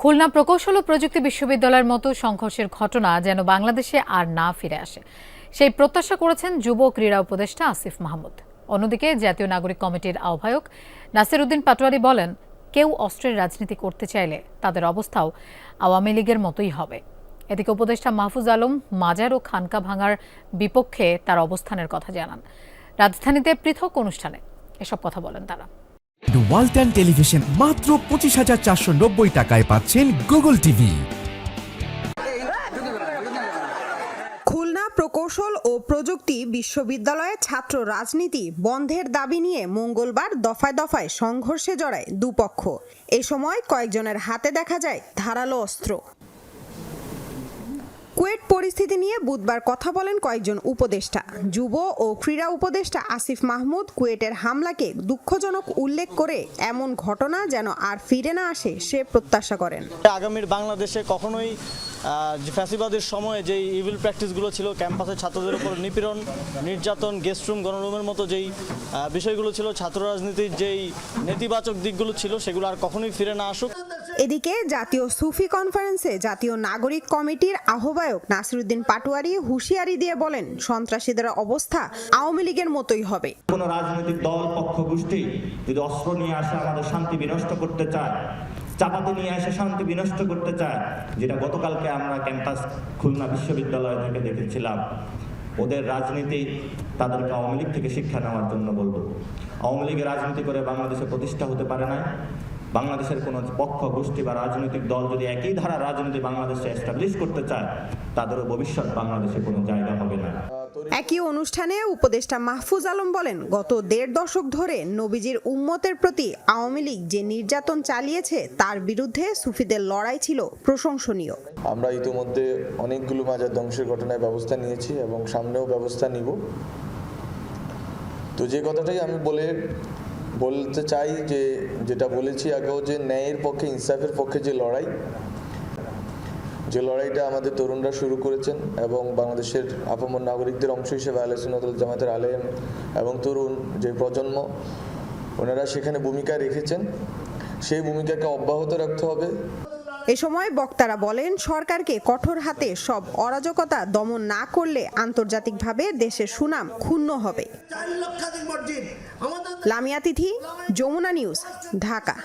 খুলনা প্রকৌশল ও প্রযুক্তি বিশ্ববিদ্যালয়ের মতো সংঘর্ষের ঘটনা যেন বাংলাদেশে আর না ফিরে আসে। সেই প্রত্যাশা করেছেন যুব ক্রীড়া উপদেষ্টা আসিফ মাহমুদ। অন্যদিকে জাতীয় নাগরিক কমিটির আহ্বায়ক নাসির উদ্দিন পাটোয়ারি বলেন, কেউ অস্ত্রের রাজনীতি করতে চাইলে তাদের অবস্থাও আওয়ামী লীগের মতোই হবে। এদিকে উপদেষ্টা মাহফুজ আলম মাজার ও খানকা ভাঙার বিপক্ষে তার অবস্থানের কথা জানান। রাজধানীতে পৃথক অনুষ্ঠানে এসব কথা বলেন তারা। ওয়ালটন টেলিভিশন মাত্র পঁচিশ হাজার চারশো নব্বই টাকায় পাচ্ছেন গুগল টিভি। খুলনা প্রকৌশল ও প্রযুক্তি বিশ্ববিদ্যালয়ে ছাত্র রাজনীতি বন্ধের দাবি নিয়ে মঙ্গলবার দফায় দফায় সংঘর্ষে জড়ায় দুপক্ষ। এ সময় কয়েকজনের হাতে দেখা যায় ধারালো অস্ত্র। কুয়েট পরিস্থিতি নিয়ে বুধবার কথা বলেন কয়েকজন উপদেষ্টা। যুব ও ক্রীড়া উপদেষ্টা আসিফ মাহমুদ কুয়েটের হামলাকে দুঃখজনক উল্লেখ করে এমন ঘটনা যেন আর ফিরে না আসে সে প্রত্যাশা করেন। আগামীর বাংলাদেশে কখনোই ফ্যাসিবাদের সময়ে যেই ইভিল প্র্যাকটিসগুলো ছিল, ক্যাম্পাসে ছাত্রদের উপর নিপীড়ন, নির্যাতন গেস্ট রুম গণরুমের মতো যেই বিষয়গুলো ছিল, ছাত্র রাজনীতির যেই নেতিবাচক দিকগুলো ছিল, সেগুলো আর কখনোই ফিরে না আসুক। এদিকে জাতীয় সুফি কনফারেন্সে জাতীয় নাগরিক কমিটির আহ্বায়ক নাসিরুদ্দিন পাটোয়ারি হুঁশিয়ারি দিয়ে বলেন, সন্ত্রাসীদের অবস্থা আওয়ামী লীগের মতোই হবে। কোনো রাজনৈতিক দল পক্ষ গোষ্ঠী যদি অস্ত্র নিয়ে আসে আমাদের শান্তি বিনষ্ট করতে চায় চাপাতে নিয়ে এসে শান্তি বিনষ্ট করতে চায়, যেটা গতকালকে আমরা ক্যাম্পাস খুলনা বিশ্ববিদ্যালয় থেকে দেখেছিলাম, ওদের রাজনীতি তাদেরকে আওয়ামী লীগ থেকে শিক্ষা নেওয়ার জন্য বলব। আওয়ামী লীগের রাজনীতি করে বাংলাদেশে প্রতিষ্ঠা হতে পারে না বাংলাদেশের কোনো পক্ষ গোষ্ঠী বা রাজনৈতিক দল যদি একই ধারা রাজনীতি বাংলাদেশে এস্টাবলিশ করতে চায় তাদেরও ভবিষ্যৎ বাংলাদেশে কোনো জায়গা হবে না। একই অনুষ্ঠানে উপদেষ্টা মাহফুজ আলম বলেন গত দেড় দশক ধরে নবীজির উম্মতের প্রতি আওয়ামী লীগ যে নির্যাতন চালিয়েছে তার বিরুদ্ধে সুফিদের লড়াই ছিল প্রশংসনীয়। আমরা ইতিমধ্যে অনেকগুলো মাজার ধ্বংসের ঘটনায় ব্যবস্থা নিয়েছি এবং সামনেও ব্যবস্থা নিব। তো যে কথাটাই আমি বলে বলতে চাই যে যেটা বলেছি আগেও যে ন্যায়ের পক্ষে ইনসাফের পক্ষে যে লড়াই যে লড়াইটা আমাদের তরুণরা শুরু করেছেন এবং বাংলাদেশের আপামর নাগরিকদের অংশ হিসেবে আলে সুন্নতুল জামাতের আলেম এবং তরুণ যে প্রজন্ম ওনারা সেখানে ভূমিকা রেখেছেন। সেই ভূমিকাকে অব্যাহত রাখতে হবে। এ সময় বক্তারা বলেন সরকারকে কঠোর হাতে সব অরাজকতা দমন না করলে আন্তর্জাতিকভাবে দেশের সুনাম ক্ষুণ্ণ হবে। চার লক্ষাধিক মসজিদ আমাদের লামিয়া তিথি যমুনা নিউজ ঢাকা।